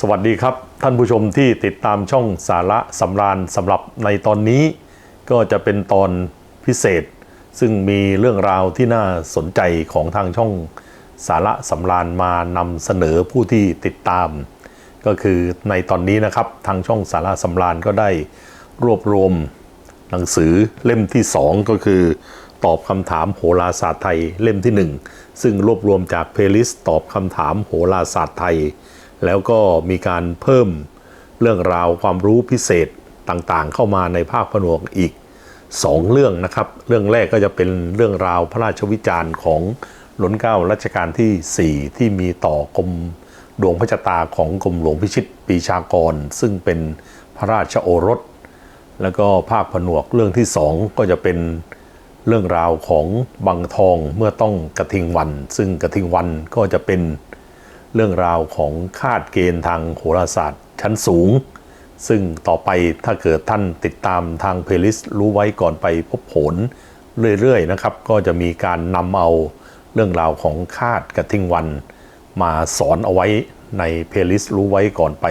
สวัสดีครับท่านผู้ชมที่ติดตามช่องสาระสำราญสำหรับในตอนนี้ ก็จะเป็นตอนพิเศษ ซึ่งมีเรื่องราวที่น่าสนใจของทางช่องสาระสำราญมานำเสนอผู้ที่ติดตาม ก็คือในตอนนี้นะครับทางช่องสาระสำราญก็ได้รวบรวม หนังสือเล่มที่ 2 ก็คือ ตอบคำถามโหราศาสตร์ไทยเล่มที่ 1 ซึ่งรวบรวมจากเพลย์ลิสต์ตอบคำถามโหราศาสตร์ไทย แล้วก็มีการเพิ่มเรื่องราวความรู้พิเศษต่างๆ เข้ามาในภาคผนวกอีก 2 เรื่องนะครับ เรื่องแรกก็จะเป็นเรื่องราวพระราชวิจารณ์ของหลนเก้ารัชกาลที่ 4 ที่มีต่อกรมดวงพระชะตาของกรมหลวงพิชิตปีชากร ซึ่งเป็นพระราชโอรส แล้วก็ภาคผนวกเรื่องที่2ก็จะเป็นเรื่องราวของบังทองเมื่อต้องกระทิงวัน ซึ่งกระทิงวันก็จะเป็น เรื่องราวของคาดเกณฑ์ทางโหราศาสตร์ชั้นสูง ซึ่งต่อไปถ้าเกิดท่านติดตามทางเพล y ิสรู้ไว้ก่อนไปพบผลเรื่อยๆนะครับ ก็จะมีการนำเอาเรื่องราวของคาดกระทิงวัน มาสอนเอาไว้ในเพล y ิสรู้ไว้ก่อนไป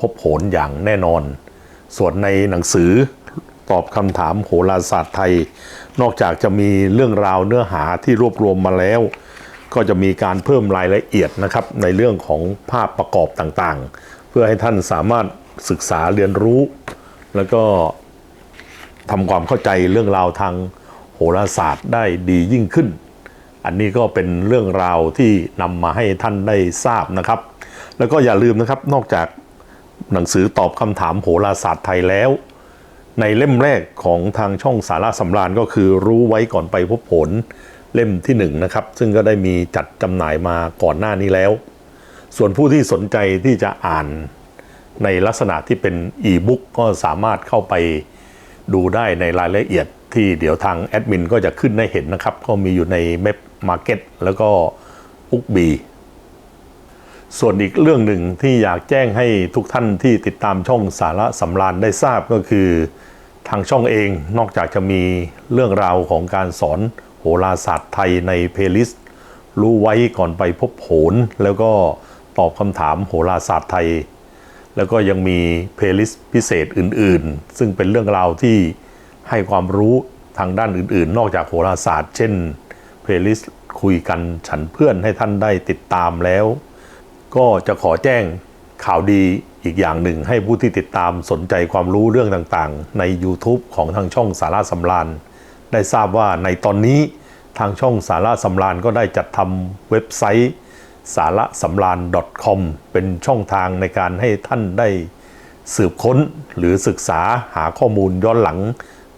พบผลอย่างแน่นอน ส่วนในหนังสือตอบคำถามโหราศาสตร์ไทย นอกจากจะมีเรื่องราวเนื้อหาที่รวบรวมมาแล้ว ก็จะมีการเพิ่มรายละเอียดนะครับในเรื่องของภาพประกอบต่างๆ เพื่อให้ท่านสามารถศึกษาเรียนรู้ แล้วก็ทำความเข้าใจเรื่องราวทางโหราศาสตร์ได้ดียิ่งขึ้น อันนี้ก็เป็นเรื่องราวที่นำมาให้ท่านได้ทราบนะครับ แล้วก็อย่าลืมนะครับนอกจากหนังสือตอบคำถามโหราศาสตร์ไทยแล้ว ในเล่มแรกของทางช่องสาระสำราญก็คือรู้ไว้ก่อนไปพบผล เล่มที่1นงนะครับ ซึ่งก็ได้มีจัดจำหน่ายมาก่อนหน้านี้แล้ว ส่วนผู้ที่สนใจที่จะอ่านในลักษณะที่เป็นอีบุ๊กก็สามารถเข้าไปดูได้ในรายละเอียดที่เดี๋ยวทางแอดมินก็จะขึ้นให้เห็นนะครับ ก็มีอยู่ในเม็บมาร์เก็ตแล้วก็บุ๊กบีส่วนอีกเรื่องหนึ่งที่อยากแจ้งให้ทุกท่านที่ติดตามช่องสาระสำราญได้ทราบก็คือ ทางช่องเองนอกจากจะมีเรื่องราวของการสอน โหราศาสตร์ไทยในเพล y ลิสต์รู้ไว้ก่อนไปพบโผลแล้วก็ตอบคำถามโหราศาสตร์ไทย แล้วก็ยังมีเพล y ลิสต์พิเศษอื่นๆ ซึ่งเป็นเรื่องราวที่ให้ความรู้ทางด้านอื่นๆ นอกจากโหราศาสตร์ เช่นเพล y ลิสต์คุยกันฉันเพื่อนให้ท่านได้ติดตามแล้ว ก็จะขอแจ้งข่าวดีอีกอย่างหนึ่งให้ผู้ที่ติดตามสนใจความรู้เรื่องต่างๆ ใน YouTube ของทางช่องสาระสำราญ ได้ทราบว่าในตอนนี้ทางช่องสาระสำราญก็ได้จัดทำเว็บไซต์สาระสำราญ .com เป็นช่องทางในการให้ท่านได้สืบค้นหรือศึกษาหาข้อมูลย้อนหลัง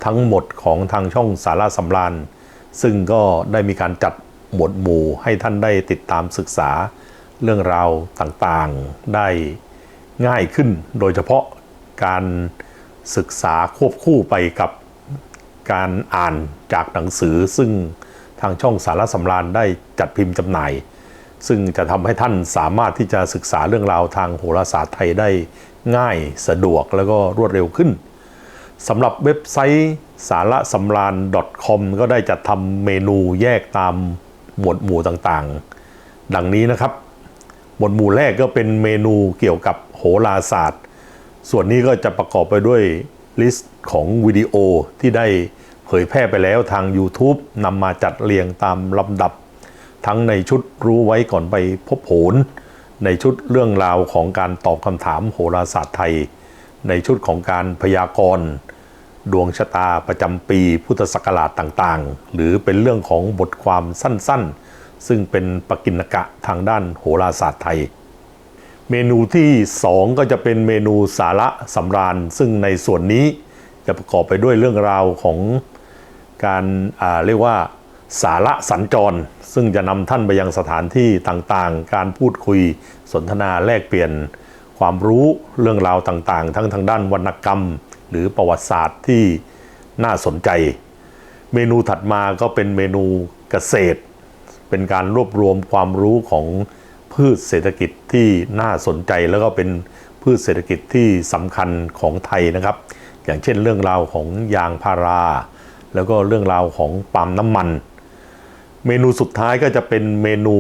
ทั้งหมดของทางช่องสาระสำราญ ซึ่งก็ได้มีการจัดหมวดหมู่ให้ท่านได้ติดตามศึกษาเรื่องราวต่างๆได้ง่ายขึ้น โดยเฉพาะการศึกษาควบคู่ไปกับ การอ่านจากหนังสือ ซึ่งทางช่องสารสำราญได้จัดพิมพ์จำหน่าย ซึ่งจะทำให้ท่านสามารถที่จะศึกษาเรื่องราวทางโหราศาสตร์ไทยได้ง่ายสะดวกแล้วก็รวดเร็วขึ้นสำหรับเว็บไซต์สารสำราญ .com ก็ได้จัดทำเมนูแยกตามหมวดหมู่ต่างๆ ดังนี้นะครับ หมวดหมู่แรกก็เป็นเมนูเกี่ยวกับโหราศาสตร์ ส่วนนี้ก็จะประกอบไปด้วย ลิสต์ของวิดีโอที่ได้เผยแพร่ไปแล้วทาง YouTube นำมาจัดเรียงตามลำดับ ทั้งในชุดรู้ไว้ก่อนไปพบผลในชุดเรื่องราวของการตอบคำถามโหราศาสตร์ไทย ในชุดของการพยากรณ์ดวงชะตาประจำปีพุทธศักราชต่างๆ หรือเป็นเรื่องของบทความสั้นๆ ซึ่งเป็นปกิณกะทางด้านโหราศาสตร์ไทย เมนูที่ 2 ก็จะเป็นเมนูสาระสำราญ ซึ่งในส่วนนี้จะประกอบไปด้วยเรื่องราวของการเรียกว่าสาระสัญจร ซึ่งจะนำท่านไปยังสถานที่ต่างๆ การพูดคุยสนทนาแลกเปลี่ยน ความรู้เรื่องราวต่างๆ ทั้งทางด้านวรรณกรรม หรือประวัติศาสตร์ที่น่าสนใจ เมนูถัดมาก็เป็นเมนูเกษตร เป็นการรวบรวมความรู้ของ พืชเศรษฐกิจที่น่าสนใจแล้วก็เป็นพืชเศรษฐกิจที่สำคัญของไทยนะครับ อย่างเช่นเรื่องราวของยางพารา แล้วก็เรื่องราวของปาล์มน้ำมัน เมนูสุดท้ายก็จะเป็นเมนู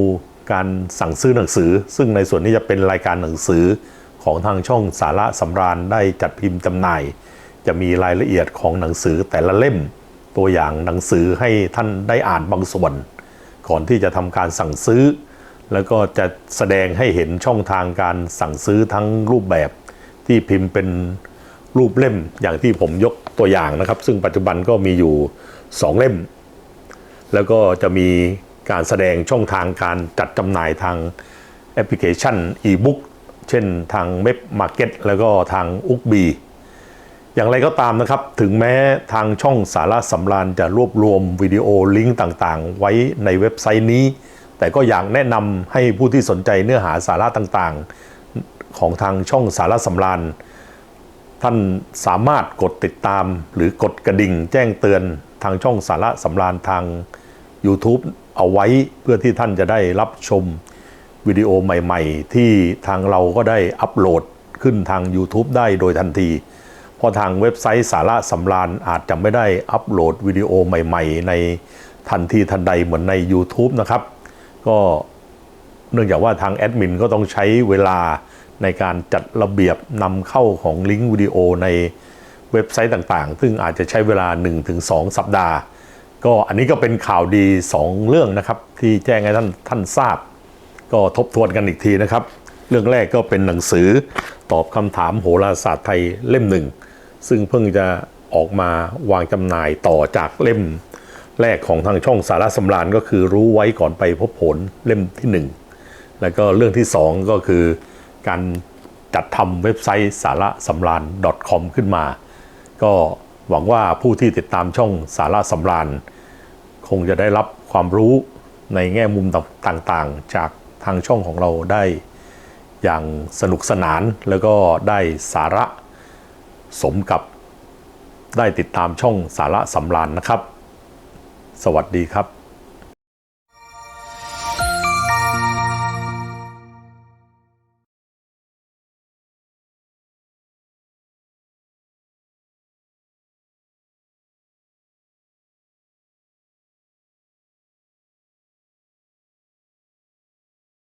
การสั่งซื้อหนังสือ ซึ่งในส่วนนี้จะเป็นรายการหนังสือของทางช่องสาระสำราญได้จัดพิมพ์จำหน่าย จะมีรายละเอียดของหนังสือแต่ละเล่ม ตัวอย่างหนังสือให้ท่านได้อ่านบางส่วน ก่อนที่จะทำการสั่งซื้อ แล้วก็จะแสดงให้เห็นช่องทางการสั่งซื้อทั้งรูปแบบที่พิมพ์เป็นรูปเล่มอย่างที่ผมยกตัวอย่างนะครับ ซึ่งปัจจุบันก็มีอยู่ 2 เล่ม แล้วก็จะมีการแสดงช่องทางการจัดจำหน่ายทางแอปพลิเคชัน e-book เช่นทางเว็บมาร์เก็ตแล้วก็ทางอุกบีอย่างไรก็ตามนะครับ ถึงแม้ทางช่องสาระสำราญจะรวบรวมวิดีโอลิงก์ต่างๆ ไว้ในเว็บไซต์นี้ แต่ก็อยากแนะนำให้ผู้ที่สนใจเนื้อหาสาระต่างๆ ของทางช่องสาระสำราญท่านสามารถกดติดตามหรือกดกระดิ่งแจ้งเตือนทางช่องสาระสำราญทาง YouTube เอาไว้เพื่อที่ท่านจะได้รับชมวิดีโอใหม่ ๆ ที่ทางเราก็ได้อัปโหลดขึ้นทาง YouTube ได้โดยทันที เพราะทางเว็บไซต์สาระสำราญอาจจะไม่ได้อัปโหลดวิดีโอใหม่ ๆ ในทันทีทันใดเหมือนใน YouTube นะครับ ก็เนื่องจากว่าทางแอดมินก็ต้องใช้เวลาในการจัดระเบียบนำเข้าของลิงก์วิดีโอในเว็บไซต์ต่างๆ ซึ่งอาจจะใช้เวลา 1-2 สัปดาห์ ก็อันนี้ก็เป็นข่าวดี 2 เรื่องนะครับ ที่แจ้งให้ท่านท่านทราบ ก็ทบทวนกันอีกทีนะครับ เรื่องแรกก็เป็นหนังสือตอบคำถามโหราศาสตร์ไทยเล่มหนึ่งซึ่งเพิ่งจะออกมาวางจำหน่ายต่อจากเล่ม แรกของทางช่องสาระสำราญก็คือรู้ไว้ก่อนไปพบผลเล่มที่หนึ่งแล้วก็เรื่องที่ 2 ก็คือการจัดทำเว็บไซต์สาระสำราญ .com ขึ้นมา ก็หวังว่าผู้ที่ติดตามช่องสาระสำราญ คงจะได้รับความรู้ในแง่มุมต่างๆ จากทางช่องของเราได้อย่างสนุกสนานแล้วก็ได้สาระสมกับได้ติดตามช่องสาระสำราญนะครับ สวัสดีครับ